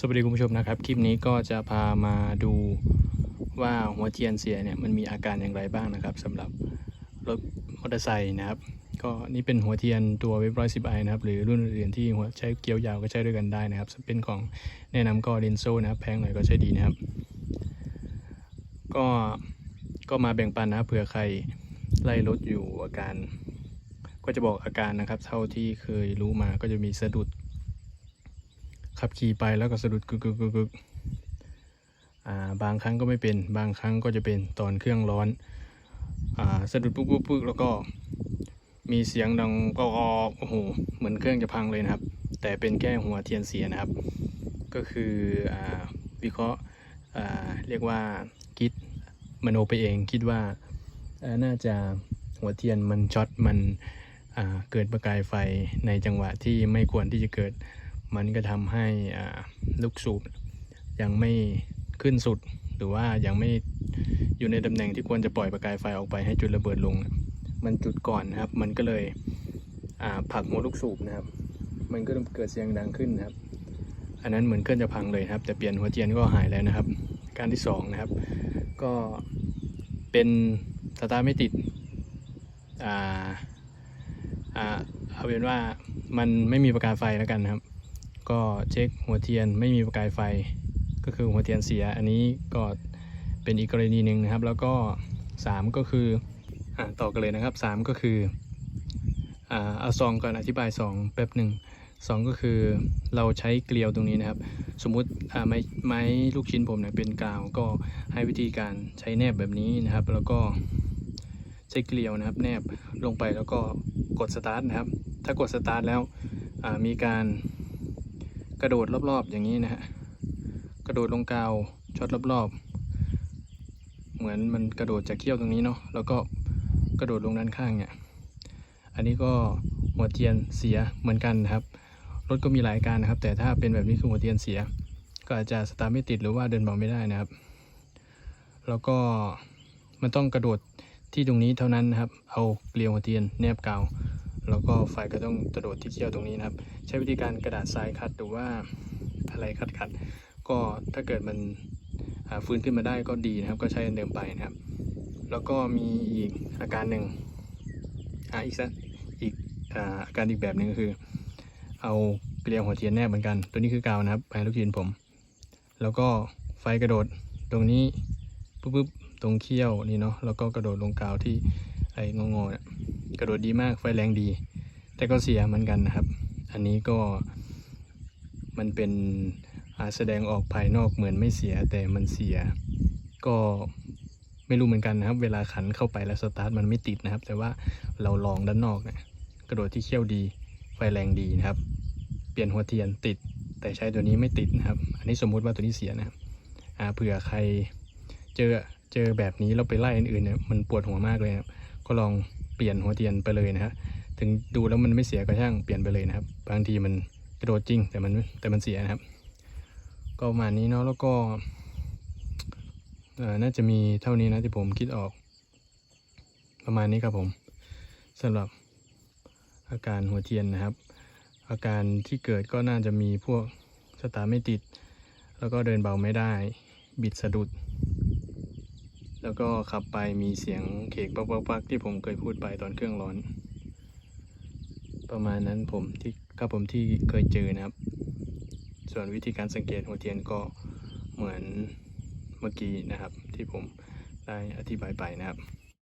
สวัสดีคุณผู้ชมนะครับ คลิปนี้ก็จะพามาดูว่าหัวเทียนเสียเนี่ยมันมีอาการอย่างไรบ้างนะครับสำหรับรถมอเตอร์ไซค์นะครับ ก็นี่เป็นหัวเทียนตัวเว็บร้อยสิบไอนะครับ หรือรุ่นอื่นที่หัวใช้เกลียวยาวก็ใช้ด้วยกันได้นะครับเป็นของแนะนำก็เรนโซนะครับแพงหน่อยก็ใช้ดีนะครับ ก็ก็มาแบ่งปันนะเผื่อใครไล่รถอยู่อาการ ก็จะบอกอาการนะครับ เท่าที่เคยรู้มาก็จะมีสะดุด ขับขี่ไปแล้วก็สะดุดกึกกึกกึกกึกอ่าบางครั้งก็ไม่เป็น บางครั้งก็จะเป็นตอนเครื่องร้อนอ่าสะดุดปุ๊บปุ๊บปุ๊บแล้วก็มีเสียงดังก็โอ้โหเหมือนเครื่องจะพังเลยนะครับ แต่เป็นแค่หัวเทียนเสียนะครับ ก็คืออ่าวิเคราะห์อ่าเรียกว่าคิดมโนไปเองคิดว่าน่าจะหัวเทียนมันช็อตมันอ่าเกิดประกายไฟในจังหวะที่ไม่ควรที่จะเกิด มันก็ทำให้ลูกสูบยังไม่ขึ้นสุด หรือว่ายังไม่อยู่ในตำแหน่งที่ควรจะปล่อยประกายไฟออกไปให้จุดระเบิดลง มันจุดก่อนนะครับ มันก็เลยผลักหัวลูกสูบนะครับ มันก็เกิดเสียงดังขึ้นนะครับ อันนั้นเหมือนเครื่องจะพังเลยครับ แต่เปลี่ยนหัวเทียนก็หายแล้วนะครับ การที่สองนะครับ ก็เป็นสตาร์ไม่ติดอ่าอ่าเอาเป็นว่ามันไม่มีประกายไฟแล้วกันนะครับ ก็เช็คหัวเทียนไม่มีประกายไฟ ก็คือหัวเทียนเสีย อันนี้ก็เป็นอีกกรณีหนึ่งนะครับ แล้วก็ 3 ก็คืออต่อกันเลยนะครับ 3 ก็คือเอาซองก่อนอธิบาย2แป๊บหนึ่งสองก็คือเราใช้เกลียวตรงนี้นะครับ สมมุติไม้ไม้ลูกชิ้นผมเนี่ยเป็นกาวก็ให้วิธีการใช้แนบแบบนี้นะครับ แล้วก็ใช้เกลียวนะครับ แนบลงไปแล้วก็กดสตาร์ทนะครับ ถ้ากดสตาร์ทแล้วมีการ กระโดดรอบๆอย่างนี้นะฮะกระโดดลงกาวช็อตรอบๆ เหมือนมันกระโดดจากเขี้ยวตรงนี้เนาะแล้วก็กระโดดลงด้านข้างเนี่ย อันนี้ก็หัวเทียนเสียเหมือนกันนะครับรถก็มีหลายการนะครับ แต่ถ้าเป็นแบบนี้คือหัวเทียนเสีย ก็อาจจะสตาร์ทไม่ติดหรือว่าเดินเบาไม่ได้นะครับ แล้วก็มันต้องกระโดดที่ตรงนี้เท่านั้นนะครับ เอาเกลียวหัวเทียนแนบกาว แล้วก็ไฟก็ต้องกระโดดที่เขี้ยวตรงนี้นะครับ ใช้วิธีการกระดาษทรายขัดหรือว่าอะไรขัดขัดก็ถ้าเกิดมันฟื้นขึ้นมาได้ก็ดีนะครับ ก็ใช้อันเดิมไปนะครับ แล้วก็มีอีกอาการหนึ่งอ่าอีกสักอีกอาการอีกแบบหนึ่งก็คือ เอาเกลียวหัวเทียนแนบเหมือนกัน ตัวนี้คือกาวนะครับไปลูกทีนผม แล้วก็ไฟกระโดดตรงนี้ปุ๊บปุ๊บตรงเขี้ยวนี่เนาะแล้วก็กระโดดลงกาวที่ไอ้งงๆเนี่ย กระโดดดีมากไฟแรงดี แต่ก็เสียเหมือนกันนะครับ อันนี้ก็มันเป็นแสดงออกภายนอกเหมือนไม่เสียแต่มันเสีย ก็ไม่รู้เหมือนกันนะครับ เวลาขันเข้าไปแล้วสตาร์ทมันไม่ติดนะครับ แต่ว่าเราลองด้านนอกเนี่ยกระโดดที่เขี้ยวดีไฟแรงดีนะครับ เปลี่ยนหัวเทียนติด แต่ใช้ตัวนี้ไม่ติดนะครับ อันนี้สมมุติว่าตัวนี้เสียนะครับเผื่อใครเจอเจอแบบนี้เราไปไล่อันอื่นเนี่ยมันปวดหัวมากเลยนะครับก็ลอง เปลี่ยนหัวเทียนไปเลยนะครับถึงดูแล้วมันไม่เสียก็ช่างเปลี่ยนไปเลยนะครับ บางทีมันกระโดดจริงแต่มันแต่มันเสียนะครับ ก็ประมาณนี้เนาะแล้วก็น่าจะมีเท่านี้นะที่ผมคิดออก ประมาณนี้ครับผมสำหรับอาการหัวเทียนนะครับ อาการที่เกิดก็น่าจะมีพวกสตาร์ไม่ติด แล้วก็เดินเบาไม่ได้ บิดสะดุด แล้วก็ขับไปมีเสียงเคกปักปักปักที่ผมเคยพูดไปตอนเครื่องร้อน ประมาณนั้นผมที่ครับผมที่เคยเจอนะครับ ส่วนวิธีการสังเกตหัวเทียนก็เหมือนเมื่อกี้นะครับ ที่ผมได้อธิบายไปนะครับ